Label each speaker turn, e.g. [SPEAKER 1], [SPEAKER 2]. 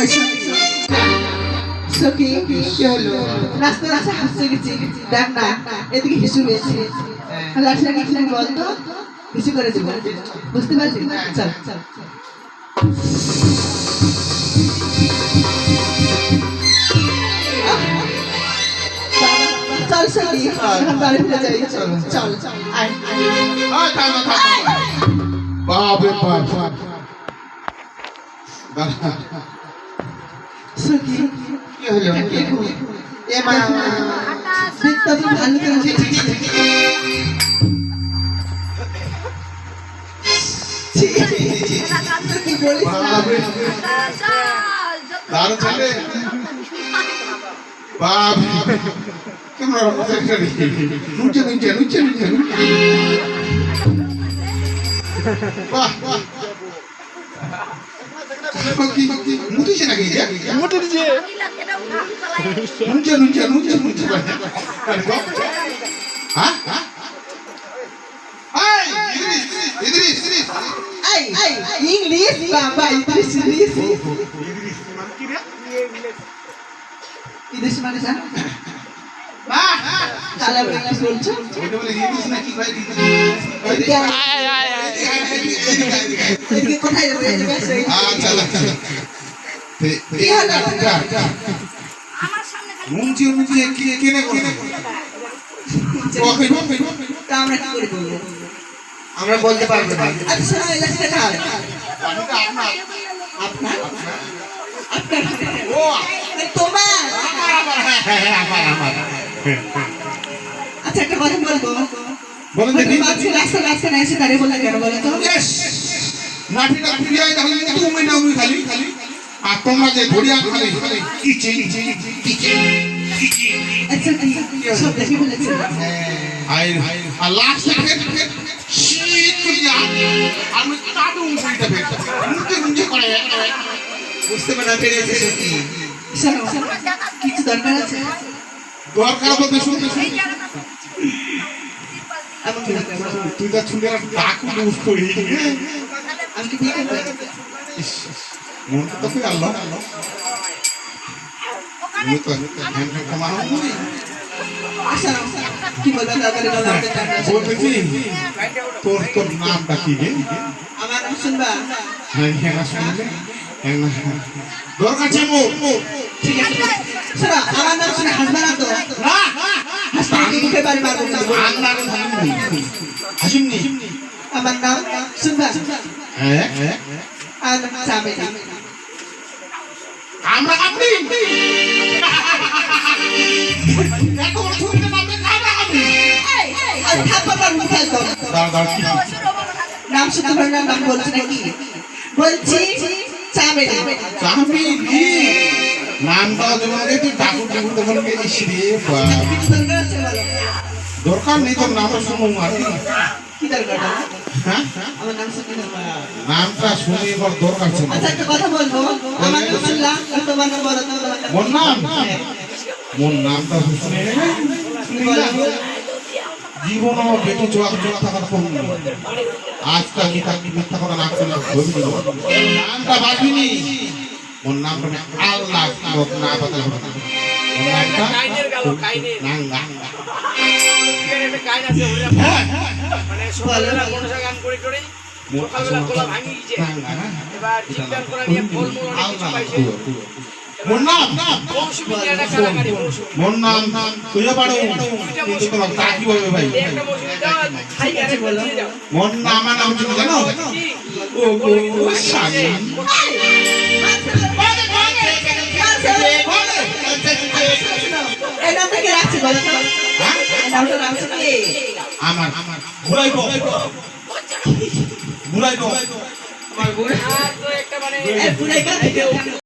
[SPEAKER 1] ওই সখী কি হলো রাস্তা রাস্তা হাসতে গেছি দেখ না এদিকে হিসু গেছি লাঠিটা কি তুমি বল তো হিসু করে দিব বুঝতে পারছি চল চল চল সখী বাড়ি ফিরে যাই চল চল আয়
[SPEAKER 2] আয়, বাপ বাপ দাঁড়া। হলো
[SPEAKER 1] এ মা দেখতে তো ভালো করে কি বলিস
[SPEAKER 2] দারুণ ছেলে। বাপ তোমরা নুচে নুচে নুচে নুচে বাহ বাহ। কি মুটিছে নাকি দিছে নুচে নুচে নুচে নুচে হ্যাঁ? হ্যাঁ
[SPEAKER 1] ইংলিশ বাবা ইংলিশ ইংলিশ। ইংলিশ মানে জানো
[SPEAKER 2] বাহ
[SPEAKER 1] ইংলিশ
[SPEAKER 2] ওটা
[SPEAKER 1] কোথায়?
[SPEAKER 2] মুঞ্চি মুঞ্চি কেনে কেনে
[SPEAKER 1] আমরা কি করে বলব
[SPEAKER 2] আমরা বলতে পারব না।
[SPEAKER 1] আচ্ছা কার
[SPEAKER 2] আপনার।
[SPEAKER 1] আপনার? আপনার।
[SPEAKER 2] ও
[SPEAKER 1] তোমার?
[SPEAKER 2] আমার আমার হ্যাঁ হ্যাঁ হ্যাঁ, আমার আমার।
[SPEAKER 1] আচ্ছা একটা কথা বলব?
[SPEAKER 2] বলেন দেখি।
[SPEAKER 1] মাঝে রাস্তা রাস্তা এসে দাঁড়িয়ে বললে কেন বলো তো?
[SPEAKER 2] লাঠিটা ফিরে যায় তাহলে তুমি না উনি খালি। খালি আর তোমরা যে ঘড়িয়া খালি কিচে কিচে কিচে
[SPEAKER 1] আচ্ছা কি সব দেখে ফেলেছে।
[SPEAKER 2] আই আর লাস্ট থেকে শীত করিয়া আমি কাটু উঠে ফেলতে মুখে মুখে করে। বুঝতে পারা পেরেছে সত্যি।
[SPEAKER 1] কিছু দরকার আছে?
[SPEAKER 2] দরকার বলতে শুনতে? তুই তো ছুটে লুজ করি। মনটা তো আল্লাহ। তোর তোর নামটা কি
[SPEAKER 1] আমার নাম শুনবা?
[SPEAKER 2] হ্যাঁ হ্যাঁ হ্যাঁ দরকার
[SPEAKER 1] ঠিক আছে। আমার নাম শুনে হাসবা না তো
[SPEAKER 2] না?
[SPEAKER 1] হাসবা কি
[SPEAKER 2] হাসিমনি
[SPEAKER 1] আমার নাম নাম
[SPEAKER 2] নামে
[SPEAKER 1] নাম নাম বলছি নাকি বলছি চামেলি
[SPEAKER 2] চাবি কি যেমন তুই ঠাকুর ঠাকুর তখন গেছিস রে
[SPEAKER 1] দরকার
[SPEAKER 2] নেই তোর শুনো আর কি
[SPEAKER 1] কি
[SPEAKER 2] হ্যাঁ?
[SPEAKER 1] নাম শুনতে
[SPEAKER 2] নামটা শুনে এবার দরকার ছিল
[SPEAKER 1] আচ্ছা নাম নাম নাম
[SPEAKER 2] মোর নাম। মোর নামটা শুনে জীবন বেটে চোয়া চোয়া থাকার আজকাল কি তাকে মিথ্যা কথা না করলে নামটা বাঁধিনি নামটা আমি আল্লাহ লোক না বাতাল মোর
[SPEAKER 3] ওরা
[SPEAKER 2] হ্যাঁ
[SPEAKER 3] মানে
[SPEAKER 2] নাম নাম তুইও পারো বলবে ভাই মোর নাম আমার নাম জানো ও গো
[SPEAKER 1] রাখছে বলো তো নামটা রাখছে কে
[SPEAKER 2] আমার আমার ঘুরাইব ঘুরাইব
[SPEAKER 1] আমার
[SPEAKER 3] আর একটা মানে
[SPEAKER 1] কাছে